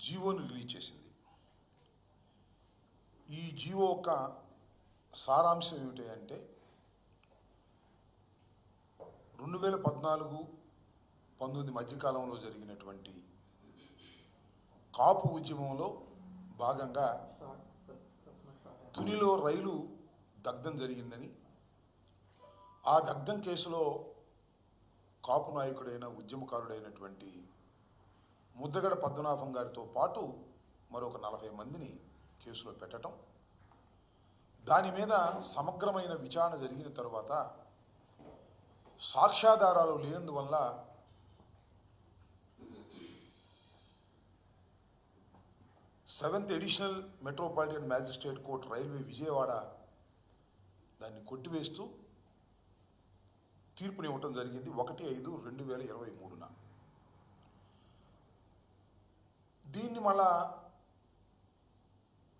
జీవోని రిలీజ్ చేసింది ఈ జీవో యొక్క సారాంశం ఏమిటి అంటే రెండు వేల పద్నాలుగు పంతొమ్మిది మధ్యకాలంలో జరిగినటువంటి కాపు ఉద్యమంలో భాగంగా తునిలో రైలు దగ్ధం జరిగిందని ఆ దగ్ధం కేసులో కాపు నాయకుడైన ఉద్యమకారుడైనటువంటి ముద్రగడ పద్మనాభం గారితో పాటు మరొక నలభై మందిని కేసులో పెట్టడం దాని మీద సమగ్రమైన విచారణ జరిగిన తర్వాత సాక్ష్యాధారాలు లేనందువల్ల seventh additional metropolitan magistrate court railway Vijayawada దాన్ని కొట్టివేస్తూ తీర్పునివ్వటం జరిగింది ఒకటి ఐదు రెండు వేల ఇరవై మూడున. దీన్ని మళ్ళా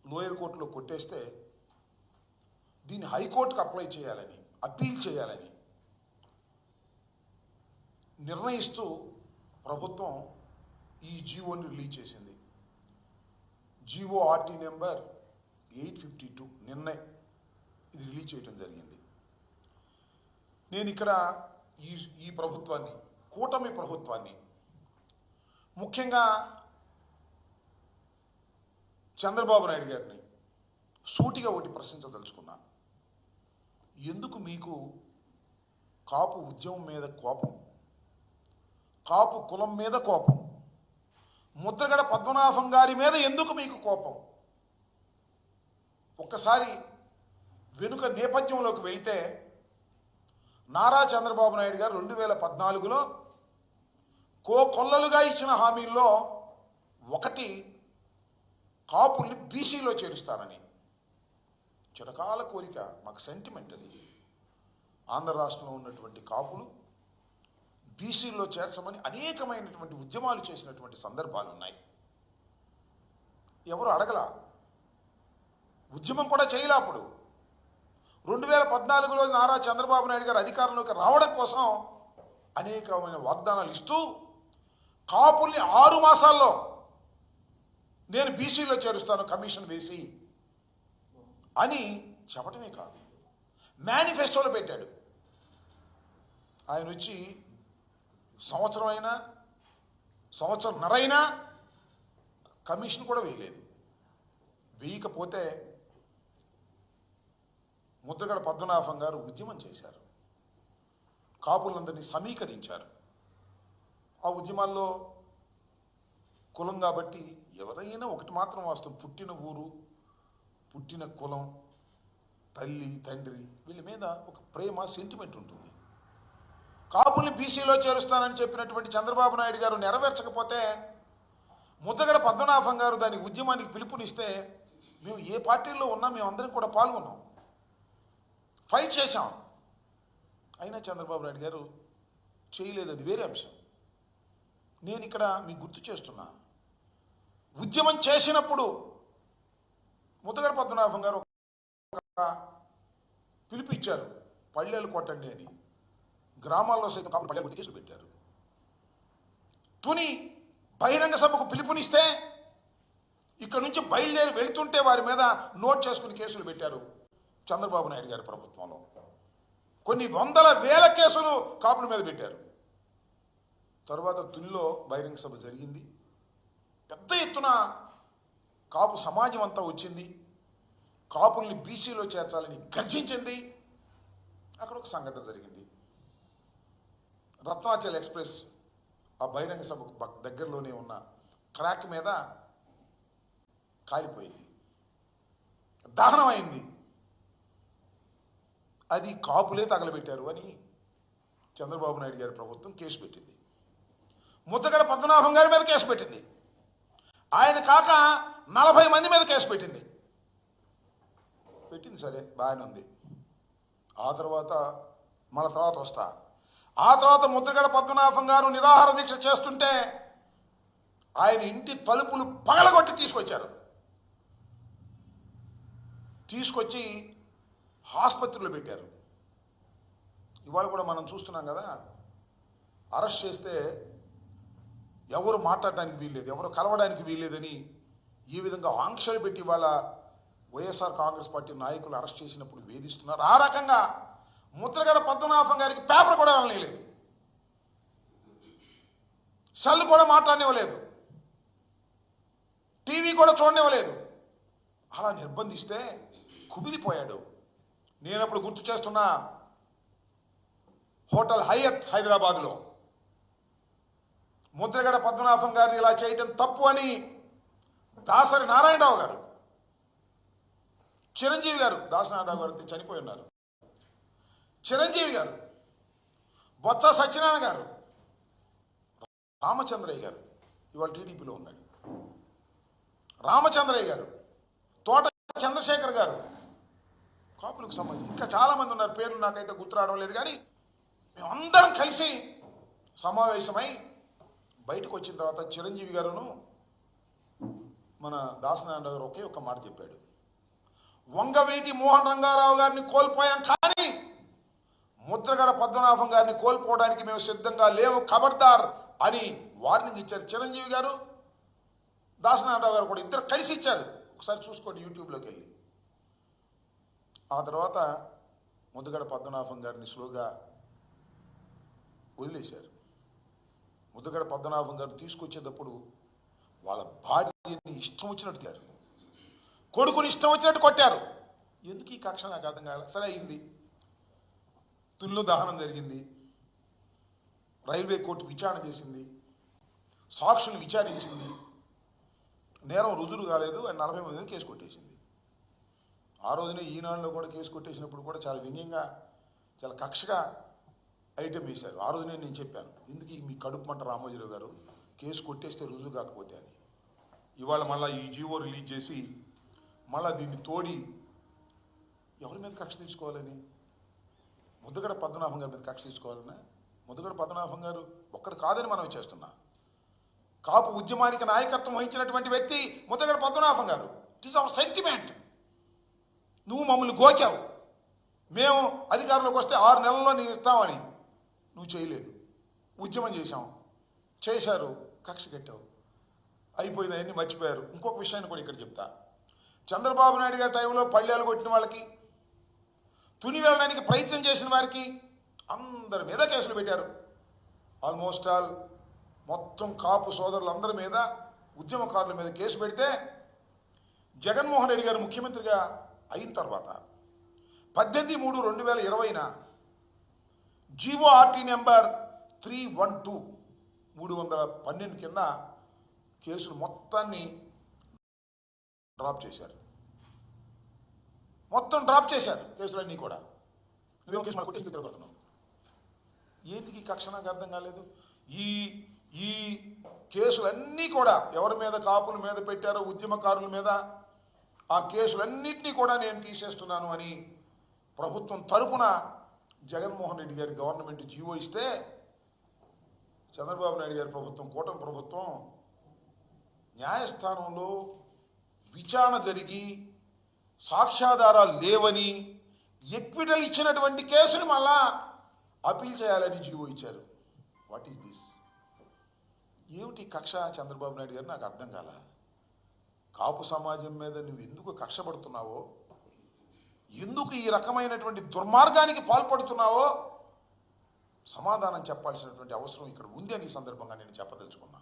లోయర్ కోర్టులో కొట్టేస్తే దీన్ని హైకోర్టుకు అప్లై చేయాలని అప్పీల్ చేయాలని నిర్ణయిస్తూ ప్రభుత్వం ఈ జీవోని రిలీజ్ చేసింది. G O RT number eight fifty two నిన్నే ఇది రిలీజ్ చేయడం జరిగింది. నేను ఇక్కడ ఈ ఈ ప్రభుత్వాన్ని కూటమి ప్రభుత్వాన్ని ముఖ్యంగా చంద్రబాబు నాయుడు గారిని సూటిగా ఒకటి ప్రశ్నించదలుచుకున్నాను ఎందుకు మీకు కాపు ఉద్యమం మీద కోపం? కాపు కులం మీద కోపం? ముద్రగడ పద్మనాభం గారి మీద ఎందుకు మీకు కోపం? ఒక్కసారి వెనుక నేపథ్యంలోకి వెళ్తే నారా చంద్రబాబు నాయుడు గారు రెండు వేల పద్నాలుగులో కో కొల్లలుగా ఇచ్చిన హామీల్లో ఒకటి కాపుల్ని బీసీలో చేరుస్తానని. చిరకాల కోరిక మాకు సెంటిమెంట్ అది. ఆంధ్ర రాష్ట్రంలో ఉన్నటువంటి కాపులు బీసీల్లో చేర్చమని అనేకమైనటువంటి ఉద్యమాలు చేసినటువంటి సందర్భాలు ఉన్నాయి. ఎవరు అడగల? ఉద్యమం కూడా చేయలే అప్పుడు. రెండు వేల పద్నాలుగులో నారా చంద్రబాబు నాయుడు గారు అధికారంలోకి రావడం కోసం అనేకమైన వాగ్దానాలు ఇస్తూ కాపుల్ని ఆరు మాసాల్లో నేను బీసీలో చేరుస్తాను కమిషన్ వేసి. అని చెప్పటమే కాదు. మేనిఫెస్టోలో పెట్టాడు. ఆయన వచ్చి సంవత్సరం అయినా సంవత్సరం నరైనా కమిషన్ కూడా వేయలేదు. వేయకపోతే ముద్రగడ పద్మనాభం గారు ఉద్యమం చేశారు. కాపులందరినీ సమీకరించారు. ఆ ఉద్యమాల్లో కులం కాబట్టి ఎవరైనా ఒకటి మాత్రం వాస్తవం. పుట్టిన ఊరు పుట్టిన కులం తల్లి తండ్రి వీళ్ళ మీద ఒక ప్రేమ సెంటిమెంట్ ఉంటుంది. కాపుల్ని బీసీలో చేరుస్తానని చెప్పినటువంటి చంద్రబాబు నాయుడు గారు నెరవేర్చకపోతే ముద్దగడ పద్మనాభం గారు దాని ఉద్యమానికి పిలుపునిస్తే మేము ఏ పార్టీల్లో ఉన్నా మేము అందరం కూడా పాల్గొన్నాం. ఫైట్ చేశాం. అయినా చంద్రబాబు నాయుడు గారు చేయలేదు అది వేరే అంశం. నేను ఇక్కడ మీకు గుర్తు చేస్తున్నా. ఉద్యమం చేసినప్పుడు ముద్దగడ పద్మనాభం గారు పిలిపించారు పళ్ళేలు కొట్టండి అని. గ్రామాల్లో సైతం కాపులు పళ్ళేలు కొట్టి కేసులు పెట్టారు. తుని బహిరంగ సభకు పిలుపునిస్తే ఇక్కడ నుంచి బయలుదేరి వెళ్తుంటే వారి మీద నోట్ చేసుకుని కేసులు పెట్టారు చంద్రబాబు నాయుడు గారి ప్రభుత్వంలో. కొన్ని వందల వేల కేసులు కాపుల మీద పెట్టారు. తర్వాత తునిలో బహిరంగ సభ జరిగింది. పెద్ద ఎత్తున కాపు సమాజం అంతా వచ్చింది. కాపుల్ని బీసీలో చేర్చాలని గర్జించింది. అక్కడ ఒక సంఘటన జరిగింది. రత్నాచల్ ఎక్స్ప్రెస్ ఆ బహిరంగ సభకు దగ్గరలోనే ఉన్న ట్రాక్ మీద కాలిపోయింది. దహనం అయింది అది కాపులే తగలబెట్టారు అని చంద్రబాబు నాయుడు గారి ప్రభుత్వం కేసు పెట్టింది. ముద్దగడ పద్మనాభం గారి మీద కేసు పెట్టింది. ఆయన కాక నలభై మంది మీద కేసు పెట్టింది. పెట్టింది సరే బాగానే ఉంది. ఆ తర్వాత మన తర్వాత వస్తా. ఆ తర్వాత ముద్రగడ పద్మనాభం గారు నిరాహార దీక్ష చేస్తుంటే ఆయన ఇంటి తలుపులు పగలగొట్టి తీసుకొచ్చారు. తీసుకొచ్చి ఆసుపత్రిలో పెట్టారు. ఇవాళ కూడా మనం చూస్తున్నాం కదా అరెస్ట్ చేస్తే ఎవరు మాట్లాడడానికి వీల్లేదు ఎవరు కలవడానికి వీల్లేదని ఈ విధంగా ఆంక్షలు పెట్టి వాళ్ళ వైఎస్ఆర్ కాంగ్రెస్ పార్టీ నాయకులు అరెస్ట్ చేసినప్పుడు వేధిస్తున్నారు. ఆ రకంగా ముద్రగడ పద్మనాభం గారికి పేపర్ కూడా వెళ్ళలేదు సెల్ కూడా మాట్లాడనివ్వలేదు. టీవీ కూడా చూడనివ్వలేదు. అలా నిర్బంధిస్తే కుమిలిపోయాడు. నేను అప్పుడు గుర్తు చేస్తున్నా హోటల్ హయత్ హైదరాబాదులో ముద్రగడ పద్మనాభం గారిని ఇలా చేయటం తప్పు అని దాసరి నారాయణరావు గారు చిరంజీవి గారు దాసనారాయణరావు గారు చనిపోయి ఉన్నారు. చిరంజీవి గారు బొత్స సత్యనారాయణ గారు రామచంద్రయ్య గారు ఇవాళ టీడీపీలో ఉన్నాడు. రామచంద్రయ్య గారు తోట చంద్రశేఖర్ గారు కాపులకు సంబంధించి ఇంకా చాలామంది ఉన్నారు. పేర్లు నాకైతే గుర్తు రావడం లేదు కానీ మేమందరం కలిసి సమావేశమై బయటకు వచ్చిన తర్వాత చిరంజీవి గారును మన దాసనారాయణ గారు ఒకే ఒక్క మాట చెప్పాడు. వంగవీటి మోహన్ రంగారావు గారిని కోల్పోయాం కానీ ముద్రగడ పద్మనాభం గారిని కోల్పోవడానికి మేము సిద్ధంగా లేవు ఖబర్దార్ అని వార్నింగ్ ఇచ్చారు. చిరంజీవి గారు దాసనారాయణరావు గారు కూడా ఇద్దరు కలిసి ఇచ్చారు. ఒకసారి చూసుకోండి యూట్యూబ్లోకి వెళ్ళి. ఆ తర్వాత ముద్దుగడ పద్మనాభం గారిని స్లోగా వదిలేశారు. ముద్దుగడ పద్మనాభం గారు తీసుకొచ్చేటప్పుడు వాళ్ళ భార్యని ఇష్టం వచ్చినట్టు గారు కొడుకుని ఇష్టం వచ్చినట్టు కొట్టారు. ఎందుకు ఈ కక్ష నాకు అర్థం కాలే? సరే అయింది. తుల్లు దహనం జరిగింది. రైల్వే కోర్టు విచారణ చేసింది. సాక్షులు విచారించింది నేరం రుజువు కాలేదు అని నలభై మంది కేసు కొట్టేసింది. ఆ రోజునే ఈనాడులో కూడా కేసు కొట్టేసినప్పుడు కూడా చాలా వ్యంగ్యంగా చాలా కక్షగా ఐటమ్ వేశారు ఆ రోజునే నేను చెప్పాను ఎందుకు మీ కడుపు మంట రామోజీరావు గారు కేసు కొట్టేస్తే రుజువు కాకపోతే అని. ఇవాళ మళ్ళీ ఈ జీవో రిలీజ్ చేసి మళ్ళీ దీన్ని తోడి ఎవరి మీద కక్ష తీసుకోవాలని ముద్దుగడ పద్మనాభం గారి మీద కక్ష తీసుకోవాలని ముద్దుగడ పద్మనాభం గారు ఒక్కడు కాదని మనం చేస్తున్నా. కాపు ఉద్యమానికి నాయకత్వం వహించినటువంటి వ్యక్తి ముద్దుగడ పద్మనాభం గారు. ఇట్ ఈస్ అవర్ సెంటిమెంట్ నువ్వు మమ్మల్ని గోకావు. మేము అధికారంలోకి వస్తే ఆరు నెలల్లో నీ ఇస్తామని. నువ్వు చేయలేదు. ఉద్యమం చేశాం. చేశారు కక్ష కట్టావు. అయిపోయింది అవన్నీ మర్చిపోయారు. ఇంకొక విషయాన్ని కూడా ఇక్కడ చెప్తా. చంద్రబాబు నాయుడు గారి టైంలో పళ్ళేలు కొట్టిన వాళ్ళకి తుని వెళ్ళడానికి ప్రయత్నం చేసిన వారికి అందరి మీద కేసులు పెట్టారు. ఆల్మోస్ట్ ఆల్ మొత్తం కాపు సోదరులందరి మీద ఉద్యమకారుల మీద కేసు పెడితే జగన్మోహన్ రెడ్డి గారు ముఖ్యమంత్రిగా అయిన తర్వాత పద్దెనిమిది మూడు రెండు వేల ఇరవైన G O R T number three one two మూడు వందల పన్నెండు కింద కేసులు మొత్తాన్ని డ్రాప్ చేశారు. మొత్తం డ్రాప్ చేశారు కేసులన్నీ కూడా. నువ్వేమో కేసు కొట్టి ఏంటికి కక్ష నాకు అర్థం కాలేదు? ఈ ఈ కేసులన్నీ కూడా ఎవరి మీద కాపుల మీద పెట్టారో ఉద్యమకారుల మీద ఆ కేసులన్నింటినీ కూడా నేను తీసేస్తున్నాను అని ప్రభుత్వం తరపున జగన్మోహన్ రెడ్డి గారి గవర్నమెంట్ జీవో ఇస్తే చంద్రబాబు నాయుడు గారి ప్రభుత్వం కూటమి ప్రభుత్వం న్యాయస్థానంలో విచారణ జరిగి సాక్ష్యాధారాలు లేవని ఎక్విటల్ ఇచ్చినటువంటి కేసును మళ్ళా అపీల్ చేయాలని జీవో ఇచ్చారు. వాట్ ఈస్ దిస్ ఏమిటి కక్ష? చంద్రబాబు నాయుడు గారు నాకు అర్థం కాల? కాపు సమాజం మీద నువ్వు ఎందుకు కక్ష పడుతున్నావో ఎందుకు ఈ రకమైనటువంటి దుర్మార్గానికి పాల్పడుతున్నావో సమాధానం చెప్పాల్సినటువంటి అవసరం ఇక్కడ ఉంది అని ఈ సందర్భంగా నేను చెప్పదలుచుకున్నా.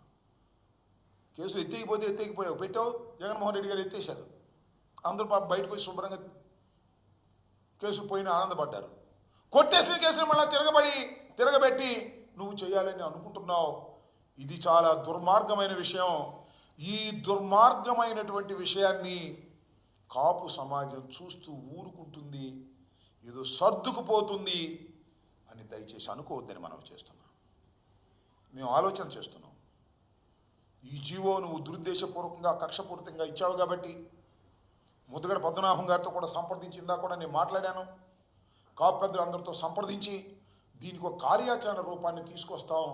కేసు ఎత్తేకిపోతే ఎత్తేకిపోయావు పెట్టావు? జగన్మోహన్ రెడ్డి గారు ఎత్తేశారు. అందరూ పాపం బయటకు వచ్చి శుభ్రంగా కేసు పోయిన ఆనందపడ్డారు. కొట్టేసిన కేసులు మళ్ళీ తిరగబడి తిరగబెట్టి నువ్వు చేయాలని అనుకుంటున్నావు. ఇది చాలా దుర్మార్గమైన విషయం. ఈ దుర్మార్గమైనటువంటి విషయాన్ని కాపు సమాజం చూస్తూ ఊరుకుంటుంది ఏదో సర్దుకుపోతుంది అని దయచేసి అనుకోవద్దని మనం చేస్తున్నాం. మేము ఆలోచన చేస్తున్నాం. ఈ జీవో నువ్వు దురుద్దేశపూర్వకంగా కక్షపూరితంగా ఇచ్చావు కాబట్టి ముద్దుగడ పద్మనాభం గారితో కూడా సంప్రదించిందా కూడా నేను మాట్లాడాను. కాపు పెద్దలు అందరితో సంప్రదించి దీనికి ఒక కార్యాచరణ రూపాన్ని తీసుకొస్తాం.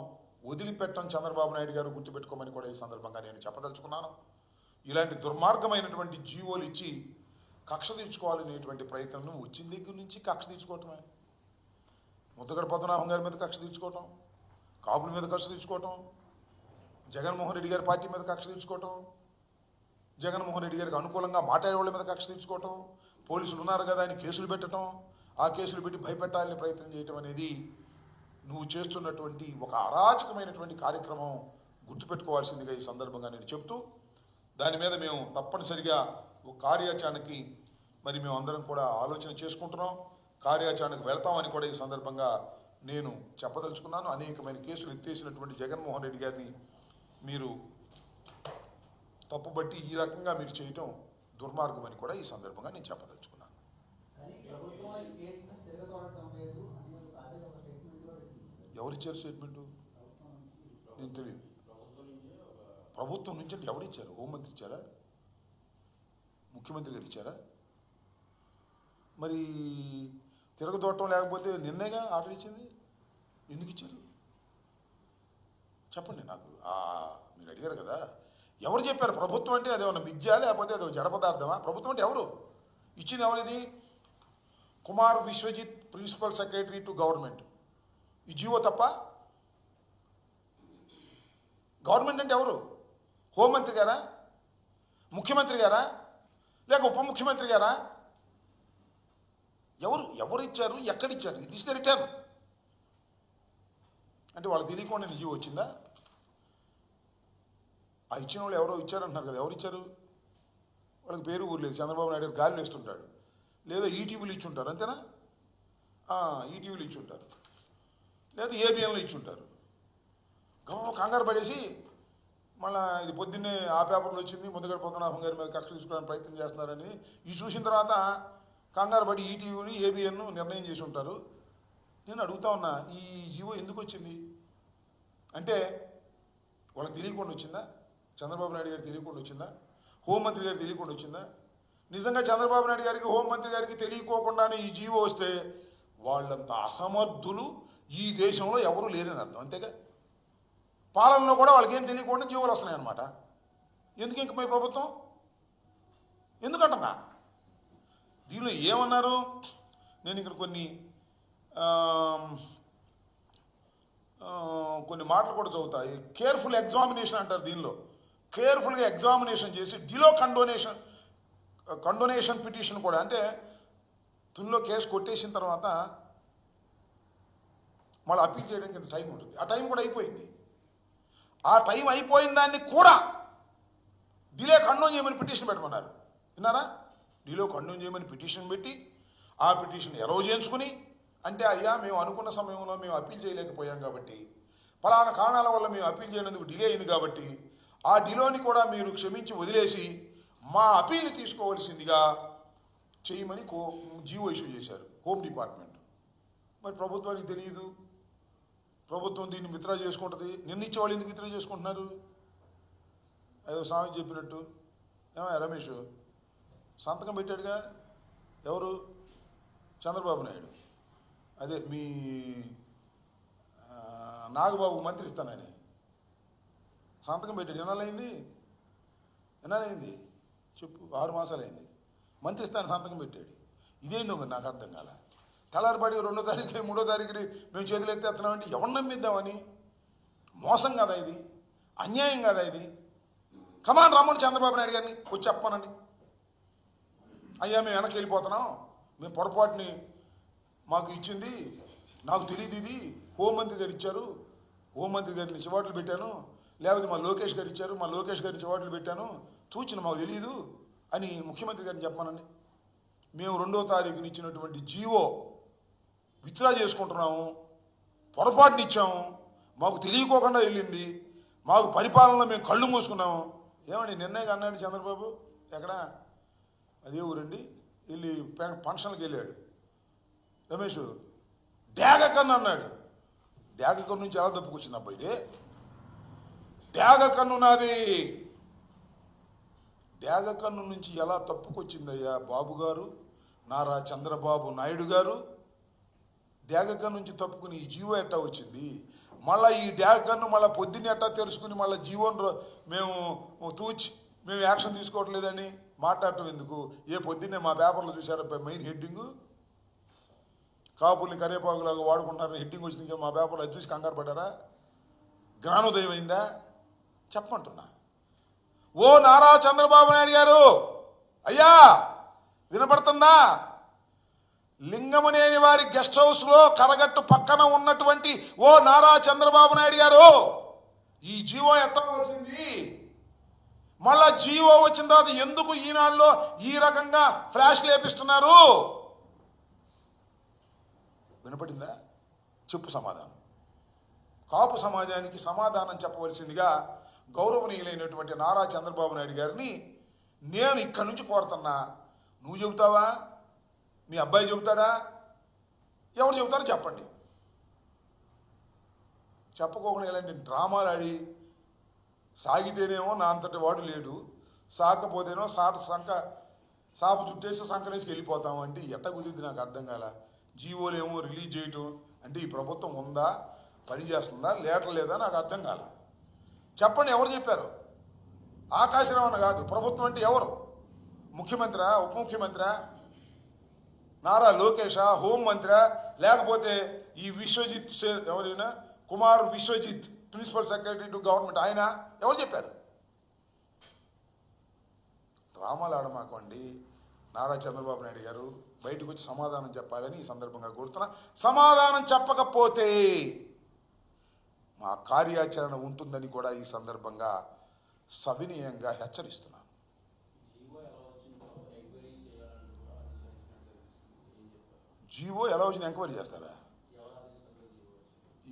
వదిలిపెట్టం చంద్రబాబు నాయుడు గారు గుర్తుపెట్టుకోమని కూడా ఈ సందర్భంగా నేను చెప్పదలుచుకున్నాను. ఇలాంటి దుర్మార్గమైనటువంటి జీవోలు ఇచ్చి కక్ష తీర్చుకోవాలనేటువంటి ప్రయత్నం నువ్వు వచ్చిన దగ్గర నుంచి కక్ష తీర్చుకోవటమే. ముద్దగడ పద్మనాభం గారి మీద కక్ష తీర్చుకోవటం కాపుల మీద కక్ష తీర్చుకోవటం జగన్మోహన్ రెడ్డి గారి పార్టీ మీద కక్ష తీర్చుకోవటం జగన్మోహన్ రెడ్డి గారికి అనుకూలంగా మాట్లాడేవాళ్ళ మీద కక్ష తీర్చుకోవటం పోలీసులు ఉన్నారు కదా అని కేసులు పెట్టడం ఆ కేసులు పెట్టి భయపెట్టాలని ప్రయత్నం చేయటం అనేది నువ్వు చేస్తున్నటువంటి ఒక అరాచకమైనటువంటి కార్యక్రమం గుర్తుపెట్టుకోవాల్సిందిగా ఈ సందర్భంగా నేను చెప్తూ దాని మీద మేము తప్పనిసరిగా ఒక కార్యాచరణకి మరి మేము అందరం కూడా ఆలోచన చేసుకుంటున్నాం. కార్యాచరణకు వెళ్తామని కూడా ఈ సందర్భంగా నేను చెప్పదలుచుకున్నాను. అనేకమైన కేసులు ఎత్తేసినటువంటి జగన్మోహన్ రెడ్డి గారిని మీరు తప్పుబట్టి ఈ రకంగా మీరు చేయటం దుర్మార్గం అని కూడా ఈ సందర్భంగా నేను చెప్పదలుచుకున్నాను. ఎవరిచ్చారు స్టేట్మెంటు నేను తెలియదు. ప్రభుత్వం నుంచి అంటే ఎవరు ఇచ్చారు? హోంమంత్రి ఇచ్చారా? ముఖ్యమంత్రి గారు ఇచ్చారా? మరి తిరగదోటం లేకపోతే నిన్నేగా ఆర్డర్ ఇచ్చింది? ఎందుకు ఇచ్చారు? చెప్పండి నాకు. మీరు అడిగారు కదా. ఎవరు చెప్పారు? ప్రభుత్వం అంటే అదేమన్నా విద్య లేకపోతే అదో జడ పదార్థమా? ప్రభుత్వం అంటే ఎవరు? ఇచ్చింది ఎవరిది Kumar Vishwajit principal secretary to government. ఈ జీవో తప్ప? గవర్నమెంట్ అంటే ఎవరు? హోంమంత్రి గారా? ముఖ్యమంత్రి గారా? లేక ఉప ముఖ్యమంత్రి గారా? ఎవరు ఎవరు ఇచ్చారు ఎక్కడిచ్చారు? ఇది ఇస్ ద రిటర్న్ అంటే వాళ్ళకి తెలియకుండా నిజం వచ్చిందా? ఆ ఇచ్చిన వాళ్ళు ఎవరో ఇచ్చారంటున్నారు కదా ఎవరు ఇచ్చారు వాళ్ళకి పేరు ఊరు లేదు. చంద్రబాబు నాయుడు గారు గాలి వేస్తుంటాడు. లేదా ఈటీవీలు ఇచ్చుంటారు అంతేనా? ఈటీవీలు ఇచ్చుంటారు. లేదా ఏబిఎన్లు ఇచ్చుంటారు. గమ కంగారు పడేసి మళ్ళీ ఇది పొద్దున్నే ఆ పేపర్లో వచ్చింది ముందుగడ పద్మనాభం గారి మీద కక్ష తీసుకోవడానికి ప్రయత్నం చేస్తున్నారని. ఇది చూసిన తర్వాత కంగారు పడి ఈటీవీని ఏబిఎన్ నిర్ణయం చేసి ఉంటారు. నేను అడుగుతా ఉన్నా ఈ జీవో ఎందుకు వచ్చింది? అంటే వాళ్ళకి తెలియకుండా వచ్చిందా? చంద్రబాబు నాయుడు గారికి తెలియకుండా వచ్చిందా? హోంమంత్రి గారికి తెలియకుండా వచ్చిందా? నిజంగా చంద్రబాబు నాయుడు గారికి హోంమంత్రి గారికి తెలియకోకుండానే ఈ జీవో వస్తే వాళ్ళంత అసమర్థులు ఈ దేశంలో ఎవరూ లేరని అర్థం అంతేగా? పాలనలో కూడా వాళ్ళకి ఏం తెలియకుండా జీవోలు వస్తున్నాయి అనమాట ఎందుకు ఇంక మీ ప్రభుత్వం? ఎందుకంటున్నా? దీనిలో ఏమన్నారు? నేను ఇక్కడ కొన్ని కొన్ని మాటలు కూడా చదువుతాయి. కేర్ఫుల్ ఎగ్జామినేషన్ అంటారు దీనిలో. కేర్ఫుల్గా ఎగ్జామినేషన్ చేసి డిలో కండోనేషన్ కండోనేషన్ పిటిషన్ కూడా అంటే తునిలో కేసు కొట్టేసిన తర్వాత మళ్ళీ అప్పీల్ చేయడానికి ఇంత టైం ఉంటుంది. ఆ టైం కూడా అయిపోయింది. ఆ టైం అయిపోయిన దాన్ని కూడా డిలే కండోన్ చేయమని పిటిషన్ పెట్టమన్నారు. విన్నారా? డిలో కండోన్ చేయమని పిటిషన్ పెట్టి ఆ పిటిషన్ ఎలవ్ చేయించుకుని అంటే అయ్యా మేము అనుకున్న సమయంలో మేము అప్పీల్ చేయలేకపోయాం కాబట్టి ఫలానా కారణాల వల్ల మేము అప్పీల్ చేయనందుకు డిలే అయింది కాబట్టి ఆ డిలోని కూడా మీరు క్షమించి వదిలేసి మా అప్పీల్ని తీసుకోవాల్సిందిగా చేయమని కో జీవో ఇష్యూ చేశారు హోమ్ డిపార్ట్మెంట్. మరి ప్రభుత్వానికి తెలియదు? ప్రభుత్వం దీన్ని మిత్రా చేసుకుంటుంది. నిన్న వాళ్ళు ఎందుకు మిత్రా చేసుకుంటున్నారు? ఏదో స్వామి చెప్పినట్టు. ఏమో రమేష్? సంతకం పెట్టాడుగా? ఎవరు? చంద్రబాబు నాయుడు. అదే మీ నాగబాబు మంత్రి ఇస్తానని సంతకం పెట్టాడు. ఎన్నాళ్ళైంది ఎన్నాళ్ళైంది చెప్పు ఆరు మాసాలు అయింది మంత్రి ఇస్తాను సంతకం పెట్టాడు. ఇదేందో నాకు అర్థం కాలే. తెల్లారిపాటి రెండో తారీఖు మూడో తారీఖుని మేము చేతులు ఎత్తేస్తున్నామంటే ఎవరు నమ్మిద్దామని? మోసం కదా ఇది? అన్యాయం కదా ఇది? కమాన్ రమ్మని చంద్రబాబు నాయుడు గారిని. వచ్చి చెప్పమనండి. అయ్యా మేము వెనక్కి వెళ్ళిపోతున్నాం. మేము పొరపాటుని మాకు ఇచ్చింది. నాకు తెలియదు ఇది. హోంమంత్రి గారు ఇచ్చారు. హోంమంత్రి గారిని చివాట్లు పెట్టాను. లేకపోతే మా లోకేష్ గారు ఇచ్చారు. మా లోకేష్ గారిని చివాట్లు పెట్టాను. తూచిన మాకు తెలియదు అని ముఖ్యమంత్రి గారిని చెప్పమనండి. మేము రెండో తారీఖున ఇచ్చినటువంటి జీవో విత్డ్రా చేసుకుంటున్నాము పొరపాటుని ఇచ్చాము మాకు తెలియకోకుండా వెళ్ళింది మాకు పరిపాలనలో మేము కళ్ళు మూసుకున్నాము. ఏమండి నిన్నే అన్నాడు చంద్రబాబు? ఎక్కడ? అదే ఊరండి. వెళ్ళి ఫంక్షన్కి వెళ్ళాడు. రమేష్ డ్యాగకన్ అన్నాడు. డ్యాగకన్ నుంచి ఎలా తప్పుకొచ్చింది అబ్బాయి ఇది? డ్యాగకన్ను నాది. డ్యాగకన్ను నుంచి ఎలా తప్పుకొచ్చిందయ్యా బాబు గారు నారా చంద్రబాబు నాయుడు గారు? డ్యాగ నుంచి తప్పుకుని ఈ జీవో ఎట్టా వచ్చింది? మళ్ళీ ఈ డ్యాగ మళ్ళీ పొద్దున్న ఎట్టా తెరుచుకుని మళ్ళీ జీవోను మేము తూచి మేము యాక్షన్ తీసుకోవట్లేదని మాట్లాడటం ఎందుకు? ఏ పొద్దున్నే మా పేపర్లో చూసారా మెయిన్ హెడ్డింగు? కాపుల్ని కరేపాకులాగా వాడుకుంటారని హెడ్డింగ్ వచ్చింది మా పేపర్లో అది చూసి కంగారు పడ్డారా? జ్ఞానోదయం అయిందా? చెప్పమంటున్నా. ఓ నారా చంద్రబాబు నాయుడు గారు! అయ్యా! వినపడుతుందా? లింగమునేని వారి గెస్ట్ హౌస్లో కరగట్టు పక్కన ఉన్నటువంటి ఓ నారా చంద్రబాబు నాయుడు గారు. ఈ జీవో ఎట్లా వచ్చింది? మళ్ళా జీవో వచ్చిన తర్వాత ఎందుకు ఈనాడులో ఈ రకంగా ఫ్లాష్ లేపిస్తున్నారు? వినపడిందా? చెప్పు సమాధానం. కాపు సమాజానికి సమాధానం చెప్పవలసిందిగా గౌరవనీయులైనటువంటి నారా చంద్రబాబు నాయుడు గారిని నేను ఇక్కడి నుంచి కోరుతున్నా. నువ్వు చెబుతావా? మీ అబ్బాయి చెబుతాడా? ఎవరు చెబుతారో చెప్పండి. చెప్పకోకుండా ఇలాంటి డ్రామాలు ఆడి సాగితేనేమో నా అంతటి వాడు లేడు సాకపోతేనో సాట సంక సాపు చుట్టేసి సంకనేసి వెళ్ళిపోతాం అంటే ఎట్ట కుదిరింది నాకు అర్థం కాల? జీవోలేమో రిలీజ్ చేయటం అంటే ఈ ప్రభుత్వం ఉందా? పని చేస్తుందా? లేటర్ లేదా? నాకు అర్థం కాల? చెప్పండి ఎవరు చెప్పారు? ఆకాశరావణ కాదు ప్రభుత్వం అంటే ఎవరు? ముఖ్యమంత్రి ఉప ముఖ్యమంత్రి నారా లోకేష హోంమంత్రి లేకపోతే ఈ విశ్వజిత్ ఎవరైనా Kumar Vishwajit principal secretary to government ఆయన ఎవరు చెప్పారు? డ్రామాలు ఆడమాకండి నారా చంద్రబాబు నాయుడు గారు బయటకు వచ్చి సమాధానం చెప్పాలని ఈ సందర్భంగా కోరుతున్నా. సమాధానం చెప్పకపోతే మా కార్యాచరణ ఉంటుందని కూడా ఈ సందర్భంగా సవినీయంగా హెచ్చరిస్తున్నాను. జీవో ఎలా వచ్చింది ఎంక్వైరీ చేస్తారా?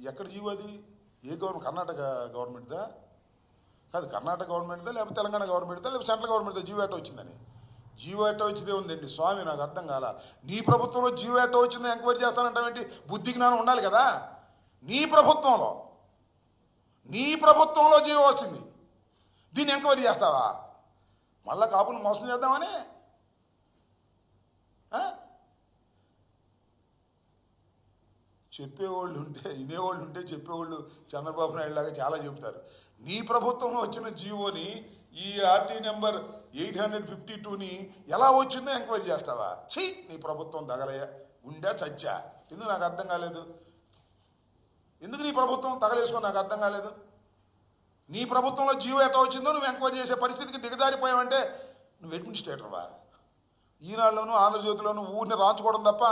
ఎక్కడ జీవో అది? ఏ గవర్నమెంట్? కర్ణాటక గవర్నమెంట్దా కాదు కర్ణాటక గవర్నమెంట్దా లేకపోతే తెలంగాణ గవర్నమెంట్దా లేకపోతే సెంట్రల్ గవర్నమెంట్దా జీవో ఎట్ట వచ్చిందని? జీవో ఎట్ట వచ్చిందే ఉందండి స్వామి నాకు అర్థం కాల. నీ ప్రభుత్వంలో జీవో ఎట్ట వచ్చిందో ఎంక్వైరీ చేస్తానంటావేంటి బుద్ధి జ్ఞానం ఉండాలి కదా? నీ ప్రభుత్వంలో. నీ ప్రభుత్వంలో జీవో వచ్చింది. దీన్ని ఎంక్వైరీ చేస్తావా? మళ్ళా కాపులు మోసం చేద్దామని ఆ? చెప్పేవాళ్ళు ఉంటే వినేవాళ్ళు ఉంటే చెప్పేవాళ్ళు చంద్రబాబు నాయుడు లాగా చాలా చెబుతారు. నీ ప్రభుత్వంలో వచ్చిన జీవోని ఈ RT number eight hundred fifty టూని ఎలా వచ్చిందో ఎంక్వైరీ చేస్తావా? ఛీ నీ ప్రభుత్వం తగలయ్యా ఉండా చచ్చా. ఎందుకు నాకు అర్థం కాలేదు? ఎందుకు నీ ప్రభుత్వం తగలేసుకో నాకు అర్థం కాలేదు? నీ ప్రభుత్వంలో జీవో ఎట్లా వచ్చిందో నువ్వు ఎంక్వైరీ చేసే పరిస్థితికి దిగజారిపోయావంటే నువ్వు అడ్మినిస్ట్రేటర్వా? ఈనాడులోను ఆంధ్రజ్యోతిలోను ఊరిని రాంచుకోవడం తప్ప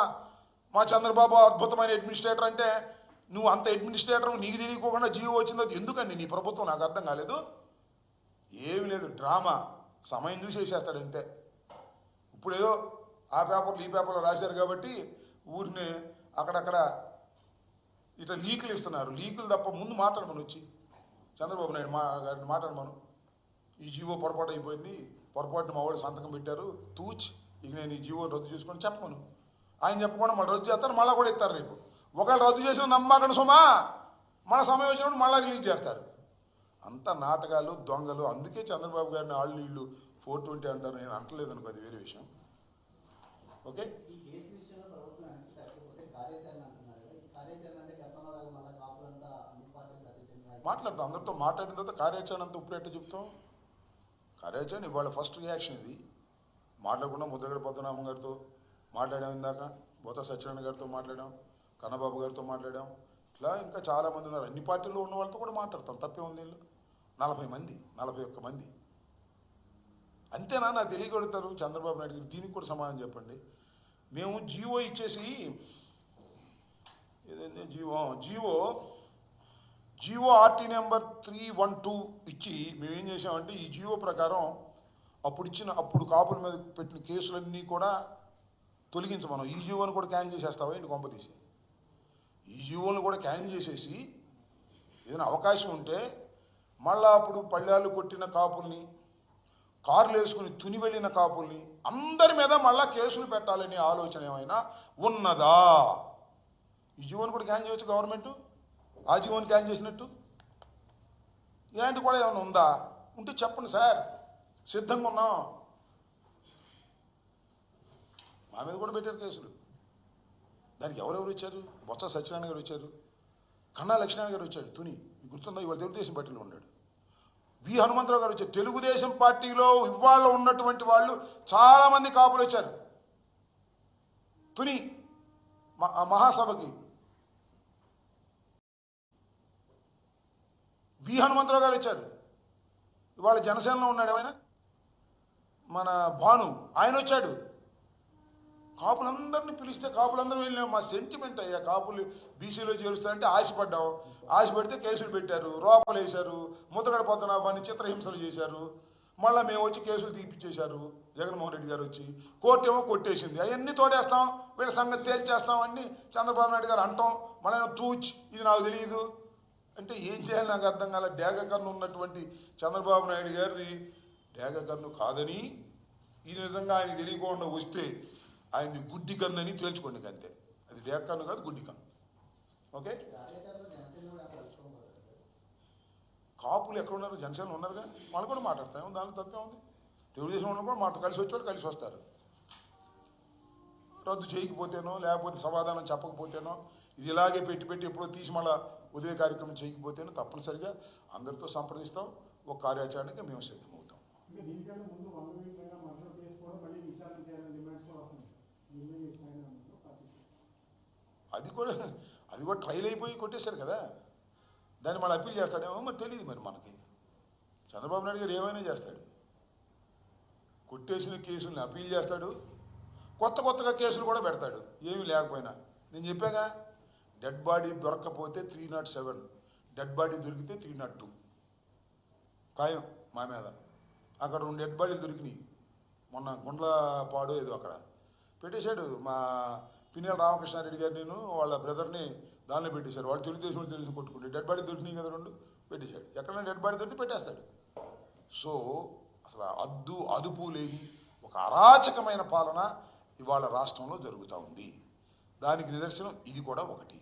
మా చంద్రబాబు అద్భుతమైన అడ్మినిస్ట్రేటర్ అంటే నువ్వు అంత అడ్మినిస్ట్రేటర్ నీకు తెలియకోకుండా జీవో వచ్చింది అది ఎందుకండి నీ ప్రభుత్వం? నాకు అర్థం కాలేదు. ఏమీ లేదు డ్రామా. సమయం చూసేసేస్తాడు అంతే. ఇప్పుడేదో ఆ పేపర్లు ఈ పేపర్లో రాశారు కాబట్టి ఊరిని అక్కడక్కడ ఇట్లా లీకులు ఇస్తున్నారు. లీకులు తప్ప ముందు మాట్లాడమని వచ్చి. చంద్రబాబు నాయుడు మా గారిని మాట్లాడమను. ఈ జీవో పొరపాటు అయిపోయింది. పొరపాటున మా వాళ్ళు సంతకం పెట్టారు. తూచ్ ఇక నేను ఈ జీవోని రద్దు చేసుకొని చెప్పమను. ఆయన చెప్పకుండా మళ్ళీ రద్దు చేస్తారు మళ్ళీ కూడా ఇస్తారు రేపు. ఒకవేళ రద్దు చేసిన నమ్మకం సుమా మన సమయం వచ్చినప్పుడు మళ్ళీ రిలీజ్ చేస్తారు. అంత నాటకాలు దొంగలు అందుకే చంద్రబాబు గారిని వాళ్ళు వీళ్ళు ఫోర్ ట్వంటీ అంటారు నేను అంటలేదు అనుకో అది వేరే విషయం. ఓకే? మాట్లాడతాం అందరితో మాట్లాడిన తర్వాత కార్యాచరణ అంతా ఇప్పుడు ఎట్ట చెప్తాం? కార్యాచరణ ఇవాళ ఫస్ట్ రియాక్షన్ ఇది. మాట్లాడకుండా ముద్రగడ పద్మనాభం గారితో మాట్లాడాం ఇందాక. బొత్త సత్యనారాయణ గారితో మాట్లాడాం. కన్నబాబు గారితో మాట్లాడాం. ఇట్లా ఇంకా చాలామంది ఉన్నారు. అన్ని పార్టీల్లో ఉన్న వాళ్ళతో కూడా మాట్లాడతాం. తప్పే ఉంది నలభై మంది నలభై ఒక్క మంది. అంతేనా? నాకు తెలియగలుగుతారు. చంద్రబాబు నాయుడు గారు దీనికి కూడా సమాధానం చెప్పండి. మేము జీవో ఇచ్చేసి ఏదైతే G O? G O G O RT number three one two ఇచ్చి మేము ఏం చేసామంటే ఈ జియో ప్రకారం అప్పుడు ఇచ్చిన అప్పుడు కాపుల మీద పెట్టిన కేసులన్నీ కూడా తొలగించమనం ఈ జియోని కూడా క్యాన్ చేసేస్తావా? ఇంటి కొంప తీసి? ఈ కూడా క్యాన్ చేసేసి ఏదైనా అవకాశం ఉంటే మళ్ళా అప్పుడు పళ్ళాలు కొట్టిన కాపుల్ని కార్లు వేసుకుని తుని వెళ్ళిన కాపుల్ని అందరి మీద మళ్ళా కేసులు పెట్టాలనే ఆలోచన ఏమైనా ఉన్నదా? ఈ జీవోని కూడా క్యాన్ చేయొచ్చు గవర్నమెంట్ ఆ జీవోని క్యాన్ చేసినట్టు? ఇలాంటి కూడా ఏమైనా ఉందా? ఉంటే చెప్పండి సార్. సిద్ధంగా ఉన్నాం. మా మీద కూడా పెట్టారు కేసులు. దానికి ఎవరెవరు వచ్చారు బొత్స సత్యనారాయణ గారు వచ్చారు కన్నా లక్ష్మీనారాయణ గారు వచ్చాడు తుని. గుర్తుందా? ఇవాళ తెలుగుదేశం పార్టీలో ఉన్నాడు. వి. హనుమంతరావు గారు వచ్చారు తెలుగుదేశం పార్టీలో ఇవాళ ఉన్నటువంటి వాళ్ళు చాలామంది కాపులు వచ్చారు. తుని మ- మహాసభకి. వి. హనుమంతరావు గారు వచ్చారు. ఇవాళ జనసేనలో ఉన్నాడు ఆయన మన భాను ఆయన వచ్చాడు. కాపులందరినీ పిలిస్తే కాపులందరూ వెళ్ళాం మా సెంటిమెంట్ అయ్యా కాపులు బీసీలో చేరుస్తారంటే ఆశపడ్డాం. ఆశపడితే కేసులు పెట్టారు రోపలు వేశారు ముతగడ పద్మనాభాన్ని చిత్రహింసలు చేశారు. మళ్ళీ మేము వచ్చి కేసులు తీపిచ్చేశారు జగన్మోహన్ రెడ్డి గారు వచ్చి. కోర్టు ఏమో కొట్టేసింది. అవన్నీ తోడేస్తాం వీళ్ళ సంగతి తేల్చేస్తాం అన్ని చంద్రబాబు నాయుడు గారు అంటాం. మళ్ళీ తూచ్ ఇది నాకు తెలియదు. అంటే ఏం చేయాలి నాకు అర్థం కాల. డేగ కన్ను ఉన్నటువంటి చంద్రబాబు నాయుడు గారిది డేగ కన్ను కాదని ఈ విధంగా ఆయన తెలియకుండా వస్తే ఆయనది గుడ్డి కన్ను అని తేల్చుకోండి అంతే. అది డేగ కన్ను కాదు గుడ్డి కన్ను ఓకే? కాపులు ఎక్కడ ఉన్నారు? జనసేన ఉన్నారుగా? వాళ్ళు కూడా మాట్లాడతాం దానిలో తప్పే ఉంది. తెలుగుదేశం ఉన్న కూడా మాతో కలిసి వచ్చేవాళ్ళు కలిసి వస్తారు. రద్దు చేయకపోతేనో లేకపోతే సమాధానం చెప్పకపోతేనో ఇది ఇలాగే పెట్టి పెట్టి ఎప్పుడో తీసి మళ్ళా వదిలే కార్యక్రమం చేయకపోతేనో తప్పనిసరిగా అందరితో సంప్రదిస్తాం. ఒక కార్యాచరణకి మేము సిద్ధమవుతాం ఇంకా దీనికన్నా ముందు వన్ వీక్ పైన మర్డర్ కేసు కూడా మళ్ళీ విచారణ చేయాలని డిమాండ్స్ కూడా వస్తున్నాయి నిర్ణయం చేసిన ఆయన పార్టీ అది కూడా అది కూడా ట్రైల్ అయిపోయి కొట్టేశారు కదా. దాన్ని మళ్ళీ అప్పీల్ చేస్తాడేమో మరి తెలియదు మరి మనకి. చంద్రబాబు నాయుడు గారు ఏమైనా చేస్తాడు. కొట్టేసిన కేసుల్ని అప్పీల్ చేస్తాడు. కొత్త కొత్తగా కేసులు కూడా పెడతాడు. ఏమీ లేకపోయినా. నేను చెప్పాగా dead body దొరక్కపోతే three not seven dead body దొరికితే త్రీ నాట్ టూ ఖాయం మా మీద. అక్కడ రెండు డెడ్ బాడీలు దొరికినాయి. మొన్న గుండ్లపాడు ఏదో అక్కడ. పెట్టేశాడు మా పిన్నెల రామకృష్ణారెడ్డి గారు నేను వాళ్ళ బ్రదర్ని దానిలో పెట్టేశారు. వాళ్ళు తెలుగుదేశం తెలుగు కొట్టుకుంటే డెడ్ బాడీ దొరికినాయి కదా రెండు పెట్టేశాడు. ఎక్కడైనా డెడ్ బాడీ దొరికి పెట్టేస్తాడు. సో అసలు అద్దు అదుపు లేని ఒక అరాచకమైన పాలన ఇవాళ రాష్ట్రంలో జరుగుతూ ఉంది. దానికి నిదర్శనం ఇది కూడా ఒకటి.